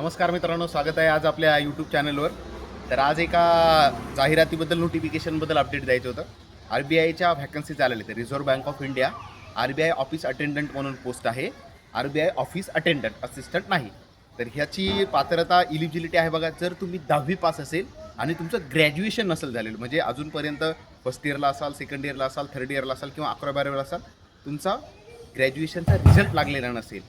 नमस्कार मित्रांनो स्वागत आहे आज आपल्या यूट्यूब चॅनलवर तर आज एका जाहिरातीबद्दल नोटिफिकेशनबद्दल अपडेट द्यायचं होतं. आर बी आयच्या व्हॅकन्सी चालले तर reserve bank of India R B I office attendant म्हणून पोस्ट आहे. R B I office attendant assistant नाही. तर ह्याची पात्रता इलिजिबिलिटी आहे बघा. जर तुम्ही दहावी पास असेल आणि तुमचं ग्रॅज्युएशन नसेल झालेलं म्हणजे अजूनपर्यंत फर्स्ट इयरला असाल सेकंड इयरला असाल थर्ड इयरला असाल किंवा अकरा बारावीला असाल तुमचा ग्रॅज्युएशनचा रिझल्ट लागलेला नसेल.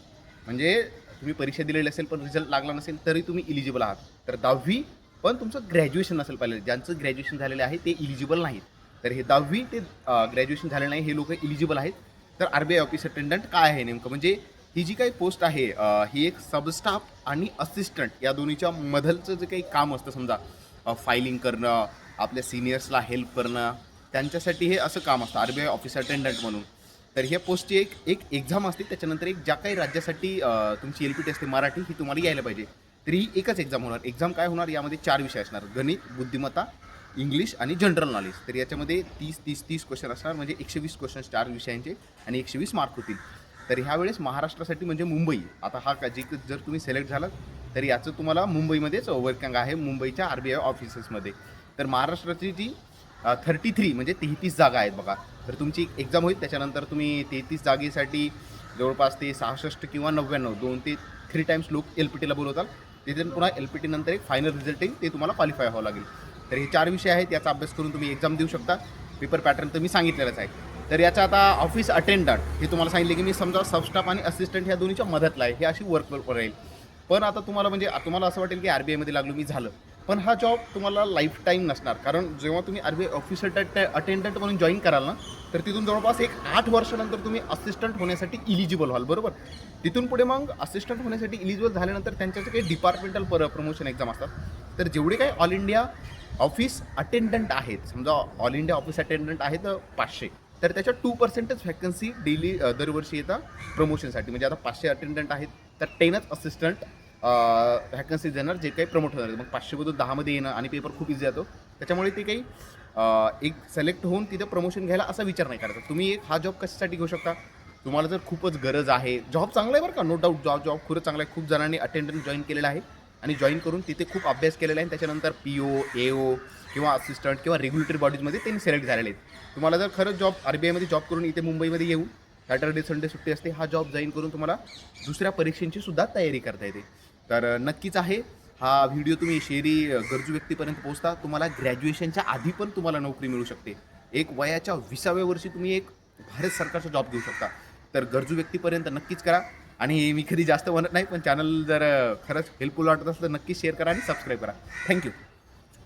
म्हणजे तुम्ही परीक्षा दिलेली असेल पण रिझल्ट लागला नसेल तरी तुम्ही इलिजिबल आहात. तर दहावी पण तुमचं ग्रॅज्युएशन नसेल पाहिजे ज्यांचं ग्रॅज्युएशन झालेलं आहे ते इलिजिबल नाहीत. तर हे दहावी ते ग्रॅज्युएशन झालेलं नाही हे लोक इलिजिबल आहेत. तर R B I office attendant काय आहे नेमकं? म्हणजे ही जी काही पोस्ट आहे ही एक सबस्टाफ आणि असिस्टंट या दोन्हीच्या मधलचं जे काही काम असतं समजा फायलिंग करणं आपल्या सिनियर्सला हेल्प करणं त्यांच्यासाठी हे असं काम असतं R B I office attendant म्हणून. तर ह्या पोस्टची एक एक एक्झाम असते. त्याच्यानंतर एक ज्या काही राज्यासाठी तुमची एल पी टी असते मराठी ही तुम्हाला यायला पाहिजे. तर ही एकच एक्झाम होणार. एक्झाम काय होणार? यामध्ये चार विषय असणार. गणित बुद्धिमत्ता इंग्लिश आणि जनरल नॉलेज तर याच्यामध्ये तीस तीस तीस क्वेश्चन असणार. म्हणजे एकशे वीस क्वेश्चन चार विषयांचे आणि एकशे वीस मार्क होतील. तर ह्यावेळेस महाराष्ट्रासाठी म्हणजे मुंबई. आता हा का जे जर तुम्ही सिलेक्ट झालात तर याचं तुम्हाला मुंबईमध्येच वर्किंग आहे. मुंबईच्या आर बी आय ऑफिसेसमध्ये तर महाराष्ट्राची जी थर्टी थ्री म्हणजे तेहतीस जागा आहेत बघा. तर तुमची एक्झाम होईल त्याच्यानंतर तुम्ही तेहतीस जागेसाठी जवळपास ते सहासष्ट किंवा नव्याण्णव दोन ते थ्री टाइम्स लोक एल पी टीला बोलवतात तिथे पुन्हा एल पी टी नंतर एक फायनल रिझल्ट येईल ते तुम्हाला क्वालिफाय व्हावं लागेल. तर हे चार विषय आहेत याचा अभ्यास करून तुम्ही एक्झाम देऊ शकता. पेपर पॅटर्न तर मी सांगितलेलंच आहे. तर याचा आता ऑफिस अटेंडंट हे तुम्हाला सांगितले की मी समजा सबस्टाफ आणि असिस्टंट ह्या दोन्हीच्या मदतला आहे हे अशी वर्क राहील. पण आता तुम्हाला म्हणजे तुम्हाला असं वाटेल की आर बी आयमध्ये लागलो मी झालं. पण हा जॉब तुम्हाला लाईफ टाईम नसणार. कारण जेव्हा तुम्ही R B I office attendant म्हणून जॉईन कराल ना तर तिथून जवळपास एक आठ वर्षानंतर तुम्ही असिस्टंट होण्यासाठी इलिजिबल व्हाल बरोबर? तिथून पुढे मग असिस्टंट होण्यासाठी इलिजिबल झाल्यानंतर त्यांच्या काही डिपार्टमेंटल पर प्रमोशन एक्झाम असतात तर जेवढे काही ऑल इंडिया ऑफिस अटेंडंट आहेत समजा ऑल इंडिया ऑफिस अटेंडंट आहेत पाचशे तर त्याच्या टू पर्सेंटच व्हॅकन्सी डेली दरवर्षी येतात प्रमोशनसाठी म्हणजे आता पाचशे अटेंडंट आहेत तर टेनच असिस्टंट व्हॅकन्सी देणार जे काही प्रमोट होणार मग मग पाचशेमधून दहामध्ये येणं आणि पेपर खूप इझी जातो. त्याच्यामुळे ते काही एक सिलेक्ट होऊन तिथं प्रमोशन घ्यायला असा विचार नाही करायचा. तुम्ही एक हा जॉब कशासाठी घेऊ शकता? तुम्हाला जर खूपच गरज आहे जॉब चांगला आहे बरं का? नो डाऊट जॉब जॉब खूप चांगला आहे. खूप जणांनी अटेंडंट जॉईन केलेला आहे. आणि जॉईन करून तिथे खूप अभ्यास केलेला आहे. त्याच्यानंतर पी ओ ए ओ किंवा असिस्टंट किंवा रेग्युलेटरी बॉडीजमध्ये त्यांनी सिलेक्ट झालेले आहेत. तुम्हाला जर खरंच जॉब आर बी आयमध्ये जॉब करून इथे मुंबईमध्ये येऊन सॅटर्डे संडे सुट्टी असते हा जॉब जॉईन करून तुम्हाला दुसऱ्या परीक्षेंची सुद्धा तयारी करता येते. तर नक्कीच आहे. हा व्हिडिओ तुम्ही शहरी गरजू व्यक्तीपर्यंत पोहोचता. तुम्हाला ग्रॅज्युएशनच्या आधी पण तुम्हाला नोकरी मिळू शकते. एक वयाच्या विसाव्या वर्षी तुम्ही एक भारत सरकारचा जॉब घेऊ शकता. तर गरजू व्यक्तीपर्यंत नक्कीच करा. आणि मी खरी जास्त म्हणत नाही पण चॅनल जर खरंच हेल्पफुल वाटत असलं तर नक्कीच शेअर करा आणि सबस्क्राईब करा. थँक्यू